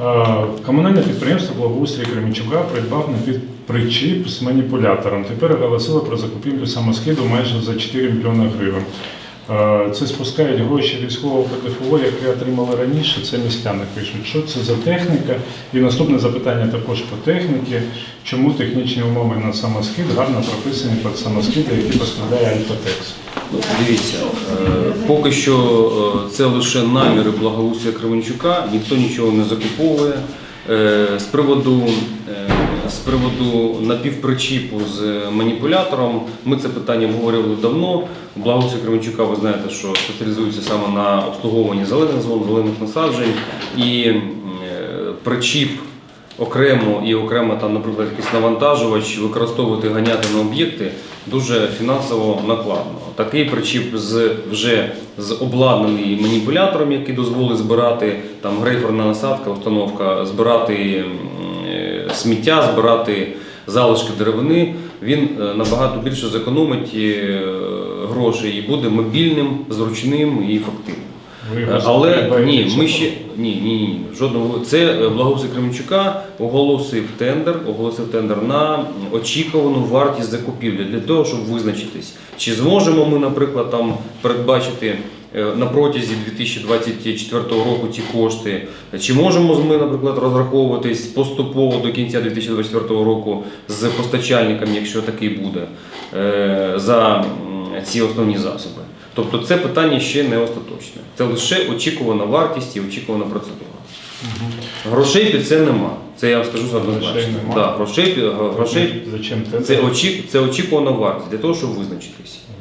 Е, Комунальне підприємство Благоустрій Кременчука придбав на напівпричіп з маніпулятором. Тепер оголосило про закупівлю самоскиду майже за 4 мільйони гривень. Е, Це спускають гроші військового ПДФО, яке отримали раніше. Це містяни пишуть, що це за техніка. І наступне запитання також по техніці. Чому технічні умови на самоскид гарно прописані під самоскиди, які поставляє Альфатекс? Дивіться, е, поки що е, це лише наміри благоустрія Кременчука, ніхто нічого не закуповує. Е, З приводу, з приводу напівпричіпу з маніпулятором, ми це питання обговорювали давно. Благоустрій Кременчука, ви знаєте, що спеціалізується саме на обслуговуванні зелених зон, зелених насаджень. І причіп окремо і окремо там, наприклад, якийсь навантажувач використовувати ганяти на об'єкти дуже фінансово накладно. Такий причіп з вже з обладнаний маніпулятором, який дозволить збирати там грейферна насадка, установка, збирати е, сміття, збирати залишки деревини. Він е, набагато більше зекономить е, грошей і буде мобільним, зручним і ефективним. Е, Але ні, ми ще ні, ні, ні, жодного. Це е, Кременчука оголосив тендер, оголосив тендер на очікувану вартість закупівлі для того, щоб визначитись, чи зможемо ми, наприклад, там передбачити. е, На протязі 2024 року ці кошти. Чи можемо ми, наприклад, розраховуватись поступово до кінця 2024 року з постачальником, якщо такий буде, за ці основні засоби? Тобто це питання ще не остаточне. Це лише очікувана вартість і очікувана процедура. Грошей під це нема. Це я вам скажу однозначно. Грошей? Да, грошей, грошей це, це очікувана вартість для того, щоб визначитись.